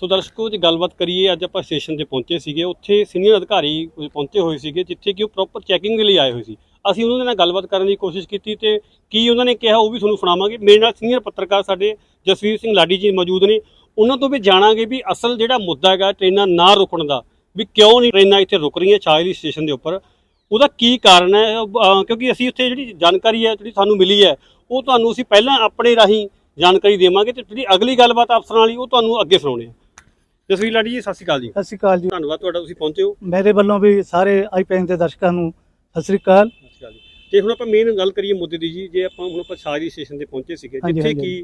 ਸੋ ਦਰਸ਼ਕੋ, ਜੇ ਗੱਲਬਾਤ ਕਰੀਏ, ਅੱਜ ਆਪਾਂ ਸਟੇਸ਼ਨ ਤੇ ਪਹੁੰਚੇ ਸੀਗੇ। ਉੱਥੇ ਸੀਨੀਅਰ ਅਧਿਕਾਰੀ ਪਹੁੰਚੇ ਹੋਏ ਸੀਗੇ, ਜਿੱਥੇ ਕਿ ਉਹ ਪ੍ਰੋਪਰ ਚੈਕਿੰਗ ਦੇ ਲਈ ਆਏ ਹੋਏ ਸੀ। ਅਸੀਂ ਉਹਨਾਂ ਦੇ ਨਾਲ ਗੱਲਬਾਤ ਕਰਨ ਦੀ ਕੋਸ਼ਿਸ਼ ਕੀਤੀ ਤੇ ਕੀ ਉਹਨਾਂ ਨੇ ਕਿਹਾ, ਉਹ ਵੀ ਤੁਹਾਨੂੰ ਸੁਣਾਵਾਂਗੇ। ਮੇਰੇ ਨਾਲ ਸੀਨੀਅਰ ਪੱਤਰਕਾਰ ਸਾਡੇ ਜਸਵੀਰ ਸਿੰਘ ਲਾਡੀ ਜੀ ਮੌਜੂਦ ਨੇ। ਉਹਨਾਂ ਤੋਂ ਵੀ ਜਾਣਾਂਗੇ ਵੀ ਅਸਲ ਜਿਹੜਾ ਮੁੱਦਾ ਹੈਗਾ, ਟ੍ਰੇਨਾਂ ਨਾ ਰੁਕਣ ਦਾ, ਵੀ ਕਿਉਂ ਨਹੀਂ ਟ੍ਰੇਨਾਂ ਇੱਥੇ ਰੁਕ ਰਹੀਆਂ ਛਾਜਲੀ ਸਟੇਸ਼ਨ ਦੇ ਉੱਪਰ। ਉਹਦਾ ਕੀ ਕਾਰਨ ਹੈ? ਕਿਉਂਕਿ ਅਸੀਂ ਉੱਥੇ ਜਿਹੜੀ ਜਾਣਕਾਰੀ ਹੈ, ਜਿਹੜੀ ਸਾਨੂੰ ਮਿਲੀ ਹੈ, ਉਹ ਤੁਹਾਨੂੰ ਅਸੀਂ ਪਹਿਲਾਂ ਆਪਣੇ ਰਾਹੀਂ ਜਾਣਕਾਰੀ ਦੇਵਾਂਗੇ ਤੇ ਜਿਹੜੀ ਅਗਲੀ ਗੱਲਬਾਤ ਅਫਸਰਾਂ ਵਾਲੀ, ਉਹ ਤੁਹਾਨੂੰ ਅੱਗੇ ਸੁਣਾਉਣੇ ਆ ਜਸਵੀਰ ਲਾਡੀ ਜੀ ਸਤਿ ਸ਼੍ਰੀ ਅਕਾਲ ਜੀ। ਸਤਿ ਸ਼੍ਰੀ ਅਕਾਲ ਜੀ। ਧੰਨਵਾਦ ਤੁਹਾਡਾ ਤੁਸੀਂ ਪਹੁੰਚੇ ਹੋ। ਮੇਰੇ ਵੱਲੋਂ ਵੀ ਸਾਰੇ ਆਈਪੀਐਨ ਦੇ ਦਰਸ਼ਕਾਂ ਨੂੰ ਸਤਿ ਸ਼੍ਰੀ ਅਕਾਲ। ਸਤਿ ਸ਼੍ਰੀ ਅਕਾਲ ਜੀ। ਤੇ ਹੁਣ ਆਪਾਂ ਮੇਨ ਗੱਲ ਕਰੀਏ ਮੁੱਦੇ ਦੀ ਜੀ ਜੇ ਆਪਾਂ ਹੁਣ ਆਪਾਂ ਛਾਜਲੀ ਸਟੇਸ਼ਨ ਤੇ ਪਹੁੰਚੇ ਸੀਗੇ ਜਿੱਥੇ। ਕੀ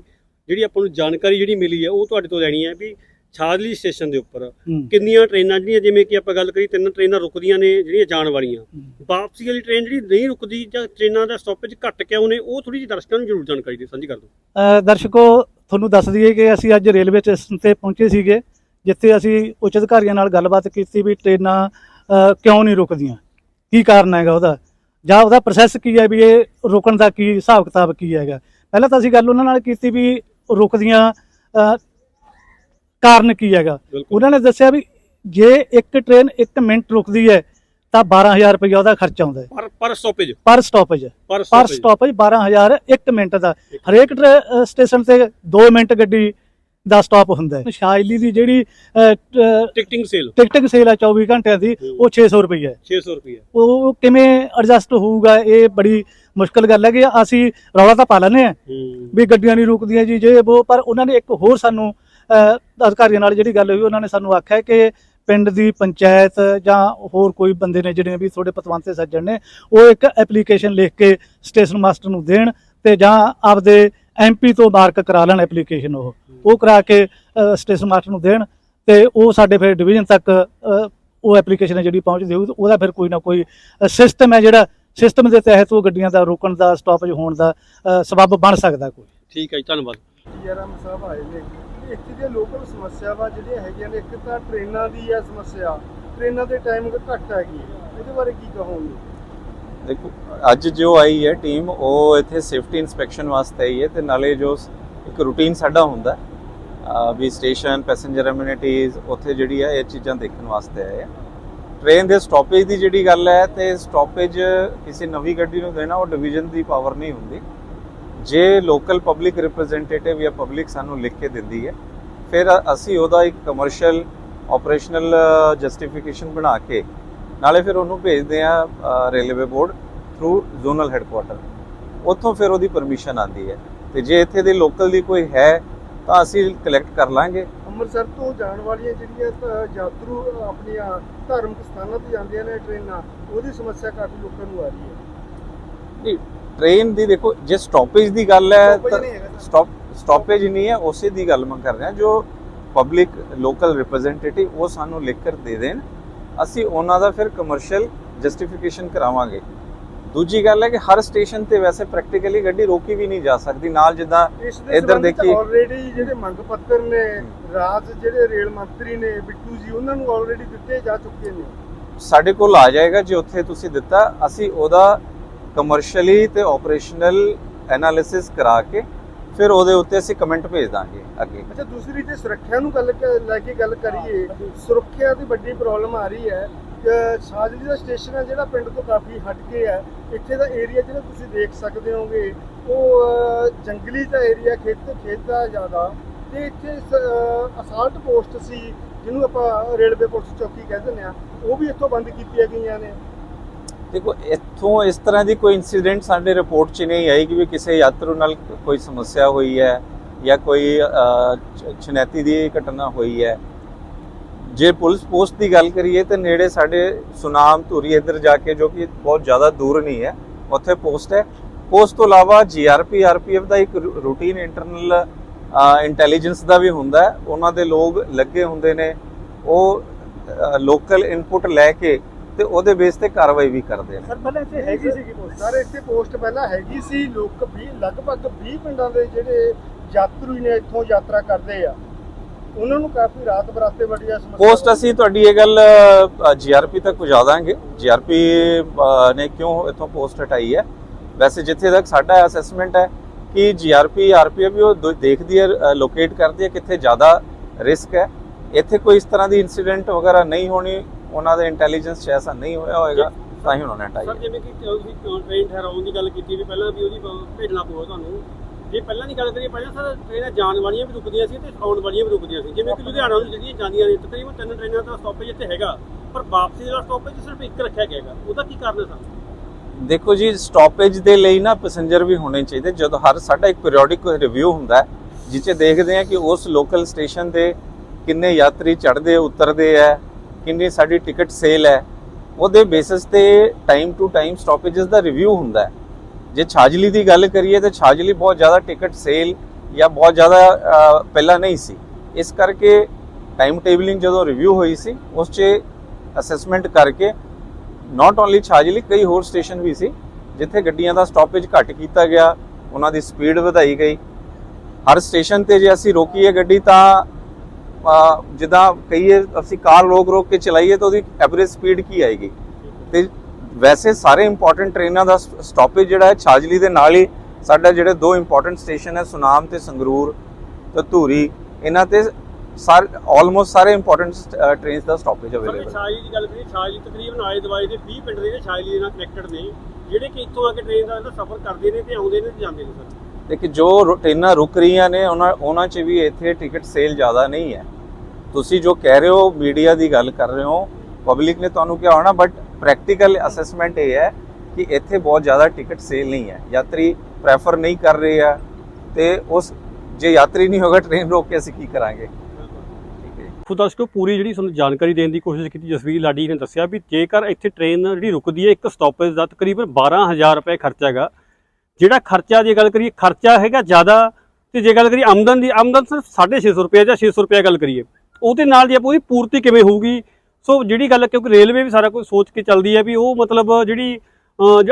ਜਿਹੜੀ ਆਪਾਂ ਨੂੰ ਜਾਣਕਾਰੀ ਜਿਹੜੀ ਮਿਲੀ ਹੈ ਉਹ ਤੁਹਾਡੇ ਤੋਂ ਲੈਣੀ ਹੈ ਵੀ ਛਾਜਲੀ ਸਟੇਸ਼ਨ ਦੇ ਉੱਪਰ ਕਿੰਨੀਆਂ ਟ੍ਰੇਨਾਂ ਜਿਹੜੀਆਂ ਜਿਵੇਂ ਕਿ ਆਪਾਂ ਗੱਲ ਕਰੀ ਤਿੰਨ ਟ੍ਰੇਨਾਂ ਰੁਕਦੀਆਂ ਨੇ ਜਿਹੜੀਆਂ ਜਾਣ ਵਾਲੀਆਂ। ਵਾਪਸੀ ਵਾਲੀ ਟ੍ਰੇਨ ਜਿਹੜੀ ਨਹੀਂ ਰੁਕਦੀ ਜਾਂ ਟ੍ਰੇਨਾਂ ਦਾ ਸਟਾਪੇਜ ਘੱਟ ਕਿਉਂ ਨੇ ਉਹ ਥੋੜੀ ਜਿਹੀ ਦਰਸ਼ਕਾਂ ਨੂੰ ਜ਼ਰੂਰ ਜਾਣਕਾਰੀ ਦੇ ਸਾਂਝੀ ਕਰ ਦਿਓ। ਦਰਸ਼ਕੋ ਤੁਹਾਨੂੰ ਦੱਸ ਦਈਏ ਕਿ ਅਸੀਂ ਅੱਜ ਰੇਲਵੇ ਸਟੇਸ਼ਨ ਤੇ ਪਹੁੰਚੇ ਸੀਗੇ। ਜਿੱਥੇ ਅਸੀਂ ਉੱਚ ਅਧਿਕਾਰੀਆਂ ਨਾਲ ਗੱਲਬਾਤ ਕੀਤੀ ਵੀ ਟ੍ਰੇਨਾਂ ਕਿਉਂ ਨਹੀਂ ਰੁਕਦੀਆਂ? ਕੀ ਕਾਰਨ ਹੈਗਾ ਉਹਦਾ? ਜਾਂ ਉਹਦਾ ਪ੍ਰੋਸੈਸ ਕੀ ਹੈ ਵੀ ਇਹ ਰੁਕਣ ਦਾ ਕੀ ਹਿਸਾਬ ਕਿਤਾਬ ਕੀ ਹੈਗਾ? ਪਹਿਲਾਂ ਤਾਂ ਅਸੀਂ ਗੱਲ ਉਹਨਾਂ ਨਾਲ ਕੀਤੀ ਵੀ ਰੁਕਦੀਆਂ ਕਾਰਨ ਕੀ ਹੈਗਾ? ਉਹਨਾਂ ਨੇ ਦੱਸਿਆ ਵੀ ਜੇ ਇੱਕ ਟ੍ਰੇਨ 1 ਮਿੰਟ ਰੁਕਦੀ ਹੈ ਤਾਂ 12000 ਰੁਪਏ ਉਹਦਾ ਖਰਚਾ ਆਉਂਦਾ ਪਰ ਪਰ ਸਟਾਪੇਜ ਪਰ ਸਟਾਪੇਜ ਪਰ ਸਟਾਪੇਜ ਸਟਾਪੇਜ 12000 1 ਮਿੰਟ ਦਾ। ਹਰੇਕ ਸਟੇਸ਼ਨ ਤੇ 2 ਮਿੰਟ ਗੱਡੀ ਦਾ ਸਟਾਪ ਹੁੰਦਾ ਹੈ। ਸ਼ਾਇਲੀ ਦੀ ਜਿਹੜੀ ਟਿਕਟਿੰਗ ਸੇਲ ਟਿਕਟਿੰਗ ਸੇਲ ਹੈ 24 ਘੰਟਿਆਂ ਦੀ ਉਹ 600 ਰੁਪਏ ਹੈ। 600 ਰੁਪਏ ਉਹ ਕਿਵੇਂ ਐਡਜਸਟ ਹੋਊਗਾ ਇਹ ਬੜੀ ਮੁਸ਼ਕਲ ਗੱਲ ਹੈ ਕਿ ਅਸੀਂ ਰੌਲਾ ਤਾਂ ਪਾ ਲੈਂਦੇ ਆ ਹੂੰ। ਵੀ ਗੱਡੀਆਂ ਨਹੀਂ ਰੁਕਦੀਆਂ ਜੀ ਜੇ ਉਹ ਪਰ ਉਹਨਾਂ ਨੇ ਇੱਕ ਹੋਰ ਸਾਨੂੰ ਅ, ਅਧਿਕਾਰੀਆਂ ਨਾਲ ਜਿਹੜੀ ਗੱਲ ਹੋਈ ਉਹਨਾਂ ਨੇ ਸਾਨੂੰ ਆਖਿਆ ਕਿ ਪਿੰਡ ਦੀ ਪੰਚਾਇਤ ਜਾਂ ਹੋਰ ਕੋਈ ਬੰਦੇ ਨੇ ਜਿਹੜੇ ਵੀ ਤੁਹਾਡੇ ਪਤਵੰਤੇ ਸੱਜਣ ਨੇ ਉਹ ਇੱਕ ਐਪਲੀਕੇਸ਼ਨ ਲਿਖ ਕੇ ਸਟੇਸ਼ਨ ਮਾਸਟਰ ਨੂੰ ਦੇਣ ਤੇ ਜਾਂ ਆਪਦੇ ਐਮਪੀ ਤੋਂ ਮਾਰਕ ਕਰਾ ਲੈਣ ਐਪਲੀਕੇਸ਼ਨ ਉਹ। ਉਹ ਕਰਾ ਕੇ ਸਟੇਸ਼ਨ ਮਾਸਟਰ ਨੂੰ ਦੇਣ ਤੇ ਉਹ ਸਾਡੇ ਫਿਰ ਡਿਵੀਜ਼ਨ ਤੱਕ ਉਹ ਐਪਲੀਕੇਸ਼ਨ ਹੈ ਜਿਹੜੀ ਪਹੁੰਚਦੀ ਹੋਊ ਉਹਦਾ ਫਿਰ ਕੋਈ ਨਾ ਕੋਈ ਸਿਸਟਮ ਹੈ ਜਿਹੜਾ ਸਿਸਟਮ ਦੇ ਤਹਿਤ ਉਹ ਗੱਡੀਆਂ ਦਾ ਰੁਕਣ ਦਾ ਸਟਾਪੇਜ ਹੋਣ ਦਾ ਸਬੱਬ ਬਣ ਸਕਦਾ ਕੋਈ। ਠੀਕ ਹੈ ਜੀ ਧੰਨਵਾਦ। ਸਾਹਿਬ ਆਏ ਨੇ। ਇੱਥੇ ਦੀਆਂ ਲੋਕਲ ਸਮੱਸਿਆਵਾਂ ਜਿਹੜੀਆਂ ਹੈਗੀਆਂ ਨੇ ਇੱਕ ਤਾਂ ਟ੍ਰੇਨਾਂ ਦੀ ਆ ਸਮੱਸਿਆ। ਟ੍ਰੇਨਾਂ ਦੇ ਟਾਈਮਿੰਗ ਘੱਟ ਹੈਗੀ। ਹੈ। ਉਹਦੇ ਬਾਰੇ ਕੀ ਕਹੋਗੇ? ਦੇਖੋ, ਅੱਜ ਜੋ ਆਈ ਹੈ ਟੀਮ, ਉਹ ਇੱਥੇ ਸੇਫਟੀ ਇਨਸਪੈਕਸ਼ਨ ਵਾਸਤੇ ਆਈ ਹੈ ਤੇ ਨਾਲੇ ਜੋ ਇੱਕ ਰੂਟੀਨ ਸਾਡਾ ਹੁੰਦਾ ਵੀ ਸਟੇਸ਼ਨ ਪੈਸੇਂਜਰ ਐਮਿਨਿਟੀਜ਼ ਉੱਥੇ ਜਿਹੜੀ ਹੈ, ਇਹ ਚੀਜ਼ਾਂ ਦੇਖਣ ਵਾਸਤੇ ਆਏ ਆ ਟ੍ਰੇਨ ਦੇ ਸਟਾਪੇਜ ਦੀ ਜਿਹੜੀ ਗੱਲ ਹੈ, ਤੇ ਸਟਾਪੇਜ ਕਿਸੇ ਨਵੀਂ ਗੱਡੀ ਨੂੰ ਦੇਣਾ, ਉਹ ਡਿਵੀਜ਼ਨ ਦੀ ਪਾਵਰ ਨਹੀਂ ਹੁੰਦੀ। ਜੇ ਲੋਕਲ ਪਬਲਿਕ ਰਿਪਰੈਜ਼ੈਂਟੇਟਿਵ ਜਾਂ ਪਬਲਿਕ ਸਾਨੂੰ ਲਿਖ ਕੇ ਦਿੰਦੀ ਹੈ, ਫਿਰ ਅਸੀਂ ਉਹਦਾ ਇੱਕ ਕਮਰਸ਼ੀਅਲ ਆਪਰੇਸ਼ਨਲ ਜਸਟੀਫਿਕੇਸ਼ਨ ਬਣਾ ਕੇ ਨਾਲੇ ਫਿਰ ਉਹਨੂੰ ਭੇਜਦੇ ਆ railway board through zonal headquarter ਉੱਥੋਂ ਫਿਰ ਉਹਦੀ ਪਰਮਿਸ਼ਨ ਆਂਦੀ ਹੈ। ਤੇ ਜੇ ਇੱਥੇ ਦੇ ਲੋਕਲ ਦੀ ਕੋਈ ਹੈ ਤਾਂ ਅਸੀਂ ਕਲੈਕਟ ਕਰ ਲਾਂਗੇ। ਅੰਮ੍ਰਿਤਸਰ ਤੋਂ ਜਾਣ ਵਾਲੀਆਂ ਜਿਹੜੀਆਂ ਯਾਤਰੂ ਆਪਣੀਆਂ ਧਾਰਮਿਕ ਸਥਾਨਾਂ ਤੇ ਜਾਂਦੀਆਂ ਨੇ ਟ੍ਰੇਨਾਂ ਉਹਦੀ ਸਮੱਸਿਆ ਕਾਫੀ ਲੋਕਾਂ ਨੂੰ ਆ ਰਹੀ ਹੈ। ਨਹੀਂ ਟ੍ਰੇਨ ਦੀ ਦੇਖੋ ਜੇ ਸਟਾਪੇਜ ਦੀ ਗੱਲ ਹੈ। ਸਟਾਪ ਸਟਾਪੇਜ ਨਹੀਂ ਹੈ ਉਸੇ ਦੀ ਗੱਲ ਮੈਂ ਕਰ ਰਿਹਾ ਜੋ ਪਬਲਿਕ ਲੋਕਲ ਰਿਪਰੈਜ਼ੈਂਟੇਟਿਵ ਉਹ ਸਾਨੂੰ ਲਿਖ ਕਰ ਦੇ ਦੇਣ। ਅਸੀਂ ਉਹਨਾਂ ਦਾ ਫਿਰ ਕਮਰਸ਼ੀਅਲ ਜਸਟੀਫਿਕੇਸ਼ਨ ਕਰਾਵਾਂਗੇ ਦੂਜੀ ਗੱਲ ਹੈ ਕਿ ਹਰ ਸਟੇਸ਼ਨ ਤੇ ਵੈਸੇ ਪ੍ਰੈਕਟੀਕਲੀ ਗੱਡੀ ਰੋਕੀ ਵੀ ਨਹੀਂ ਜਾ ਸਕਦੀ ਨਾਲ ਜਿੱਦਾਂ ਇੱਧਰ ਦੇਖੀਏ। ਆਲਰੇਡੀ ਜਿਹੜੇ ਮੰਗ ਪੱਤਰ ਨੇ ਰਾਜ ਜਿਹੜੇ ਰੇਲ ਮੰਤਰੀ ਨੇ ਬਿੱਟੂ ਜੀ ਉਹਨਾਂ ਨੂੰ ਆਲਰੇਡੀ ਦਿੱਤੇ ਜਾ ਚੁੱਕੇ ਨੇ ਸਾਡੇ ਕੋਲ ਆ ਜਾਏਗਾ ਜੇ ਉੱਥੇ ਤੁਸੀਂ ਦਿੱਤਾ ਅਸੀਂ ਉਹਦਾ ਕਮਰਸ਼ੀਅਲੀ ਤੇ ਆਪਰੇਸ਼ਨਲ ਐਨਾਲਿਸਿਸ ਕਰਾ ਕੇ ਫਿਰ ਉਹਦੇ ਉੱਤੇ ਅਸੀਂ ਕਮੈਂਟ ਭੇਜ ਦਾਂਗੇ ਅੱਗੇ। ਅੱਛਾ ਦੂਸਰੀ ਜੇ ਸੁਰੱਖਿਆ ਨੂੰ ਗੱਲ ਕ- ਲੈ ਕੇ ਗੱਲ ਕਰੀਏ ਸੁਰੱਖਿਆ ਦੀ ਵੱਡੀ ਪ੍ਰੋਬਲਮ ਆ ਰਹੀ ਹੈ ਕਿ ਸਾਜਲੀ ਦਾ ਸਟੇਸ਼ਨ ਹੈ ਜਿਹੜਾ ਪਿੰਡ ਤੋਂ ਕਾਫੀ ਹਟ ਕੇ ਹੈ ਇੱਥੇ ਦਾ ਏਰੀਆ ਜਿਹੜਾ ਤੁਸੀਂ ਦੇਖ ਸਕਦੇ ਹੋਗੇ ਉਹ ਅਹ, ਜੰਗਲੀ ਦਾ ਏਰੀਆ ਖੇਤ ਤੋਂ ਖੇਤ ਦਾ ਜ਼ਿਆਦਾ। ਤੇ ਇੱਥੇ ਅਸਾਲਟ ਪੋਸਟ ਸੀ ਜਿਹਨੂੰ ਆਪਾਂ ਰੇਲਵੇ ਪੁਲਿਸ ਚੌਕੀ ਕਹਿ ਦਿੰਦੇ ਆ ਉਹ ਵੀ ਇੱਥੋਂ ਬੰਦ ਕੀਤੀਆਂ ਗਈਆਂ ਨੇ। ਦੇਖੋ ਇੱਥੋਂ ਇਸ ਤਰ੍ਹਾਂ ਦੀ ਕੋਈ ਇਨਸੀਡੈਂਟ ਸਾਡੇ ਰਿਪੋਰਟ 'ਚ ਨਹੀਂ ਆਈ ਕਿ ਵੀ ਕਿਸੇ ਯਾਤਰੂ ਨਾਲ ਕੋਈ ਸਮੱਸਿਆ ਹੋਈ ਹੈ ਜਾਂ ਕੋਈ ਅਹ, ਚੁਣੌਤੀ ਦੀ ਘਟਨਾ ਹੋਈ ਹੈ। ਜੇ ਪੁਲਿਸ ਪੋਸਟ ਦੀ ਗੱਲ ਕਰੀਏ ਤੇ ਨੇੜੇ ਸਾਡੇ ਸੁਨਾਮ ਧੂਰੀ ਇੱਧਰ ਜਾ ਕੇ ਜੋ ਕਿ ਬਹੁਤ ਜ਼ਿਆਦਾ ਦੂਰ ਨਹੀਂ ਹੈ ਉੱਥੇ ਪੋਸਟ ਹੈ। ਪੋਸਟ ਤੋਂ ਇਲਾਵਾ ਜੀਆਰਪੀ ਆਰਪੀਐਫ ਦਾ ਇੱਕ ਰੂਟੀਨ ਇੰਟਰਨਲ ਇੰਟੈਲੀਜੈਂਸ ਦਾ ਵੀ ਹੁੰਦਾ ਉਹਨਾਂ ਦੇ ਲੋਕ ਲੱਗੇ ਹੁੰਦੇ ਨੇ। ਉਹ ਲੋਕਲ ਇਨਪੁਟ ਲੈ ਕੇ ਤੇ ਉਹਦੇ ਬੇਸ ਤੇ ਕਾਰਵਾਈ ਵੀ ਕਰਦੇ ਨੇ। ਸਰ ਪਹਿਲਾਂ ਇੱਥੇ ਹੈਗੀ ਸੀਗੀ ਪੋਸਟ ਸਰ ਇੱਥੇ ਪੋਸਟ ਪਹਿਲਾਂ ਹੈਗੀ ਸੀ। ਲੋਕ ਵੀ ਲਗਭਗ 20 ਪਿੰਡਾਂ ਦੇ ਜਿਹੜੇ ਯਾਤਰੀ ਨੇ ਇੱਥੋਂ ਯਾਤਰਾ ਕਰਦੇ ਆ। ਉਹਨਾਂ ਨੂੰ ਕਾਫੀ ਰਾਤ ਬਰਾਤੇ ਵੱਡੀਆਂ ਸਮੱਸਿਆ ਪੋਸਟ ਅਸੀਂ ਤੁਹਾਡੀ ਇਹ ਗੱਲ ਜੀਆਰਪੀ ਤੱਕ ਪਹੁੰਚਾ ਦਾਂਗੇ ਜੀਆਰਪੀ ਨੇ ਕਿਉਂ ਇਥੋਂ ਪੋਸਟ ਹਟਾਈ ਹੈ? ਵੈਸੇ ਜਿੱਥੇ ਤੱਕ ਸਾਡਾ ਅਸੈਸਮੈਂਟ ਹੈ ਕਿ ਜੀਆਰਪੀ ਆਰਪੀਐਫ ਵੀ ਉਹ ਦੇਖਦੀ ਹੈ ਲੋਕੇਟ ਕਰਦੀ ਹੈ ਕਿੱਥੇ ਜ਼ਿਆਦਾ ਰਿਸਕ ਹੈ। ਇੱਥੇ ਕੋਈ ਇਸ ਤਰ੍ਹਾਂ ਦੀ ਇਨਸੀਡੈਂਟ ਵਗੈਰਾ ਨਹੀਂ ਹੋਣੀ। ਉਹਨਾਂ ਦੇ ਇੰਟੈਲੀਜੈਂਸ 'ਚ ਐਸਾ ਨਹੀਂ ਹੋਇਆ ਹੋਏਗਾ ਤਾਂ ਹੀ ਉਹਨਾਂ ਨੇ ਹਟਾਈ ਸਰ ਜਿਵੇਂ ਕਿ ਤੁਸੀਂ ਟ੍ਰੇਨ ਠਹਿਰਾਉਣ ਦੀ ਗੱਲ ਕੀਤੀ ਵੀ ਪਹਿਲਾਂ ਵੀ ਉਹਦੀ ਬ- ਭੇਜਣਾ ਪਊਗਾ ਤੁਹਾਨੂੰ। ਜੇ ਪਹਿਲਾਂ ਦੀ ਗੱਲ ਕਰੀਏ ਪਹਿਲਾਂ ਸਰ ਟ੍ਰੇਨਾਂ ਜਾਣ ਵਾਲੀਆਂ ਵੀ ਰੁਕਦੀਆਂ ਸੀ ਤੇ ਆਉਣ ਵਾਲੀਆਂ ਵੀ ਰੁਕਦੀਆਂ ਸੀ। ਜਿਵੇਂ ਕਿ ਲੁਧਿਆਣਾ ਨੂੰ ਜਿਹੜੀਆਂ ਜਾਂਦੀਆਂ ਨੇ ਤਕਰੀਬਨ ਤਿੰਨ ਟ੍ਰੇਨਾਂ ਦਾ ਸਟਾਪੇਜ ਇੱਥੇ ਹੈਗਾ। ਪਰ ਵਾਪਸੀ ਦਾ ਸਟਾਪੇਜ ਸਿਰਫ ਇੱਕ ਰੱਖਿਆ ਗਿਆ ਹੈਗਾ। ਉਹਦਾ ਕੀ ਕਾਰਨ ਹੈ ਸਰ ਦੇਖੋ ਜੀ ਸਟਾਪੇਜ ਦੇ ਲਈ ਨਾ ਪੈਸੇਂਜਰ ਵੀ ਹੋਣੇ ਚਾਹੀਦੇ। ਜਦੋਂ ਹਰ ਸਾਡਾ ਇੱਕ ਪੀਰੀਓਡਿਕ ਰਿਵਿਊ ਹੁੰਦਾ ਹੈ ਜਿੱਥੇ ਦੇਖਦੇ ਆ ਕਿ ਉਸ ਲੋਕਲ ਸਟੇਸ਼ਨ ਤੇ ਕਿੰਨੇ ਯਾਤਰੀ ਚੜ੍ਹਦੇ ਉਤਰਦੇ ਆ ਕਿੰਨੀ ਸਾਡੀ ਟਿਕਟ ਸੇਲ ਹੈ, ਉਹਦੇ ਬੇਸਿਸ ਤੇ ਟਾਈਮ ਟੂ ਟਾਈਮ ਸਟਾਪੇजेस ਦਾ ਰਿਵਿਊ ਹੁੰਦਾ ਹੈ। ਜੇ ਛਾਜਲੀ ਦੀ ਗੱਲ ਕਰੀਏ ਤਾਂ ਛਾਜਲੀ ਬਹੁਤ ਜ਼ਿਆਦਾ ਟਿਕਟ ਸੇਲ ਜਾਂ ਬਹੁਤ ਜ਼ਿਆਦਾ ਪਹਿਲਾਂ ਨਹੀਂ ਸੀ। ਇਸ ਕਰਕੇ ਟਾਈਮ ਟੇਬਲਿੰਗ ਜਦੋਂ ਰਿਵਿਊ ਹੋਈ ਸੀ, ਉਸ 'ਚ ਅਸੈਸਮੈਂਟ ਕਰਕੇ ਨਾਟ ਓਨਲੀ ਛਾਜਲੀ, ਕਈ ਹੋਰ ਸਟੇਸ਼ਨ ਵੀ ਸੀ, ਜਿੱਥੇ ਗੱਡੀਆਂ ਦਾ ਸਟਾਪੇਜ ਘੱਟ ਕੀਤਾ ਗਿਆ, ਉਹਨਾਂ ਦੀ ਸਪੀਡ ਵਧਾਈ ਗਈ। ਹਰ ਸਟੇਸ਼ਨ ਤੇ ਜੇ ਅਸੀਂ ਰੋਕੀਏ ਗੱਡੀ ਤਾਂ ਜਿੱਦਾਂ ਕਹੀਏ ਅਸੀਂ ਕਾਰ ਰੋਕ ਰੋਕ ਕੇ ਚਲਾਈਏ ਤਾਂ ਉਹਦੀ ਐਵਰੇਜ ਸਪੀਡ ਕੀ ਆਏਗੀ? ਤੇ ਵੈਸੇ ਸਾਰੇ ਇੰਪੋਰਟੈਂਟ ਟ੍ਰੇਨਾਂ ਦਾ ਸਟਾਪੇਜ ਜਿਹੜਾ ਹੈ ਛਾਜਲੀ ਦੇ ਨਾਲ ਹੀ ਸਾਡਾ ਜਿਹੜੇ ਦੋ ਇੰਪੋਰਟੈਂਟ ਸਟੇਸ਼ਨ ਹੈ ਸੁਨਾਮ ਤੇ ਸੰਗਰੂਰ ਤੇ ਧੂਰੀ ਇਹਨਾਂ ਤੇ ਸਾਰੇ ਆਲਮੋਸਟ ਸਾਰੇ ਇੰਪੋਰਟੈਂਟ ਟ੍ਰੇਨਸ ਦਾ ਸਟਾਪੇਜ ਅਵੇਲੇਬਲ ਛਾਜਲੀ ਦੀ ਗੱਲ ਕਰੀਏ ਛਾਜਲੀ ਤਕਰੀਬਨ ਆਏ ਦਵਾਈ ਦੇ 20 ਪਿੰਡ ਦੇ ਛਾਜਲੀ ਦੇ ਨਾਲ ਕਨੈਕਟਡ ਨੇ ਜਿਹੜੇ ਕਿ ਇੱਥੋਂ ਆ ਕੇ ਟ੍ਰੇਨ ਦਾ ਸਫ਼ਰ ਕਰਦੇ ਨੇ ਤੇ ਆਉਂਦੇ ਨੇ ਤੇ ਜਾਂਦੇ ਨੇ ਸਰ। ਦੇਖੀ ਜੋ ਟ੍ਰੇਨਾਂ ਰੁਕ ਰਹੀਆਂ ਨੇ ਉਹਨਾਂ ਉਹਨਾਂ 'ਚ ਵੀ ਇੱਥੇ ਟਿਕਟ ਸੇਲ ਜ਼ਿਆਦਾ ਨਹੀਂ ਹੈ। ਤੁਸੀਂ ਜੋ ਕਹਿ ਰਹੇ ਹੋ ਮੀਡੀਆ ਦੀ ਗੱਲ ਕਰ ਰਹੇ ਹੋ ਪਬਲਿਕ ਨੇ ਤੁਹਾਨੂੰ ਕਿਹਾ ਹੋਣਾ ਬਟ ਪ੍ਰੈਕਟੀਕਲ ਅਸੈਸਮੈਂਟ ਇਹ ਹੈ ਕਿ ਇੱਥੇ ਬਹੁਤ ਜ਼ਿਆਦਾ ਟਿਕਟ ਸੇਲ ਨਹੀਂ ਹੈ। ਯਾਤਰੀ ਪ੍ਰੈਫਰ ਨਹੀਂ ਕਰ ਰਹੇ ਆ ਤੇ ਉਸ, ਜੇ ਯਾਤਰੀ ਨਹੀਂ ਹੋਗਾ ਟ੍ਰੇਨ ਰੋਕ ਕੇ ਅਸੀਂ ਕੀ ਕਰਾਂਗੇ? ਠੀਕ ਹੈ ਖੁਦ ਦਰਸ਼ਕੋ, ਪੂਰੀ ਜਿਹੜੀ ਤੁਹਾਨੂੰ ਜਾਣਕਾਰੀ ਦੇਣ ਦੀ ਕੋਸ਼ਿਸ਼ ਕੀਤੀ, ਜਸਵੀਰ ਲਾਡੀ ਨੇ ਦੱਸਿਆ ਵੀ ਜੇਕਰ ਇੱਥੇ ਟ੍ਰੇਨ ਜਿਹੜੀ ਰੁਕਦੀ ਹੈ, ਇੱਕ ਸਟਾਪੇਜ ਦਾ ਤਕਰੀਬਨ 12000 ਰੁਪਏ ਖਰਚਾ ਹੈਗਾ। ਜਿਹੜਾ ਖਰਚਾ ਜੇ ਗੱਲ ਕਰੀਏ, ਖਰਚਾ ਹੈਗਾ ਜ਼ਿਆਦਾ, ਤੇ ਜੇ ਗੱਲ ਕਰੀਏ ਆਮਦਨ ਦੀ, ਆਮਦਨ ਸਿਰਫ 650 ਰੁਪਏ ਜਾਂ 600 ਰੁਪਏ ਗੱਲ ਕਰੀਏ। ਉਹਦੇ ਨਾਲ ਜੇ ਆਪਾਂ ਉਹਦੀ ਪੂਰਤੀ ਕਿਵੇਂ ਹੋਊਗੀ? ਸੋ ਜਿਹੜੀ ਗੱਲ ਹੈ, ਕਿਉਂਕਿ ਰੇਲਵੇ ਵੀ ਸਾਰਾ ਕੁਝ ਸੋਚ ਕੇ ਚੱਲਦੀ ਹੈ ਵੀ ਉਹ ਮਤਲਬ ਜਿਹੜੀ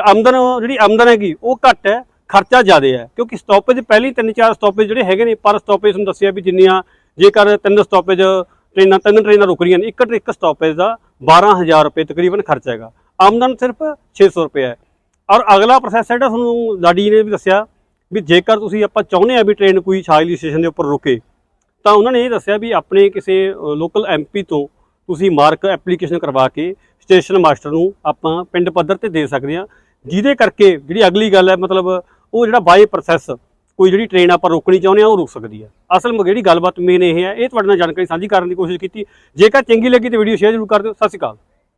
ਆਮਦਨ ਜਿਹੜੀ ਆਮਦਨ ਹੈਗੀ ਉਹ ਘੱਟ ਹੈ ਖਰਚਾ ਜ਼ਿਆਦਾ ਹੈ। ਕਿਉਂਕਿ ਸਟਾਪੇਜ ਪਹਿਲੀ ਤਿੰਨ ਚਾਰ ਸਟਾਪੇਜ ਜਿਹੜੇ ਹੈਗੇ ਨੇ ਪਰ ਸਟਾਪੇਜ ਤੁਹਾਨੂੰ ਦੱਸਿਆ ਵੀ ਜਿੰਨੀਆਂ ਜੇਕਰ ਤਿੰਨ ਸਟਾਪੇਜ ਟ੍ਰੇਨਾਂ ਤਿੰਨ ਟ੍ਰੇਨਾਂ ਰੁਕ ਰਹੀਆਂ ਨੇ ਇੱਕ ਇੱਕ ਸਟਾਪੇਜ ਦਾ 12000 ਰੁਪਏ ਤਕਰੀਬਨ ਖਰਚਾ ਹੈਗਾ। ਆਮਦਨ ਸਿਰਫ 600 ਰੁਪਏ ਹੈ। ਔਰ ਅਗਲਾ ਪ੍ਰੋਸੈਸ ਜਿਹੜਾ ਤੁਹਾਨੂੰ ਲਾਡੀ ਨੇ ਵੀ ਦੱਸਿਆ ਵੀ ਜੇਕਰ ਤੁਸੀਂ ਆਪਾਂ ਚਾਹੁੰਦੇ ਆ ਵੀ ਟ੍ਰੇਨ ਕੋਈ ਛਾਜਲੀ ਸਟੇਸ਼ਨ ਦੇ ਉੱਪਰ ਰੁਕੇ ਤਾਂ ਉਹਨਾਂ ਨੇ ਇਹ ਦੱਸਿਆ ਵੀ ਆਪਣੇ ਕਿਸੇ ਲੋਕਲ ਐਮਪੀ ਤੋਂ ਤੁਸੀਂ ਮਾਰਕ ਐਪਲੀਕੇਸ਼ਨ ਕਰਵਾ ਕੇ ਸਟੇਸ਼ਨ ਮਾਸਟਰ ਨੂੰ ਆਪਾਂ ਪਿੰਡ ਪੱਧਰ ਤੇ ਦੇ ਸਕਦੇ ਆ ਜਿਹਦੇ ਕਰਕੇ ਜਿਹੜੀ ਅਗਲੀ ਗੱਲ ਹੈ, ਮਤਲਬ ਉਹ ਜਿਹੜਾ ਬਾਈ ਪ੍ਰੋਸੈਸ ਕੋਈ ਜਿਹੜੀ ਟ੍ਰੇਨ ਆਪਾਂ ਰੋਕਣੀ ਚਾਹੁੰਦੇ ਆ ਉਹ ਰੁਕ ਸਕਦੀ ਹੈ। ਅਸਲ ਮ- ਜਿਹੜੀ ਗੱਲਬਾਤ ਮੇਨ ਇਹ ਹੈ, ਇਹ ਤੁਹਾਡੇ ਨਾਲ ਜਾਣਕਾਰੀ ਸਾਂਝੀ ਕਰਨ ਦੀ ਕੋਸ਼ਿਸ਼ ਕੀਤੀ। ਜੇਕਰ ਚੰਗੀ ਲੱਗੀ ਤਾਂ ਵੀਡੀਓ ਸ਼ੇਅਰ ਜ਼ਰੂਰ ਕਰ ਦਿਓ। ਸਤਿ ਸ਼੍ਰੀ ਅਕਾਲ।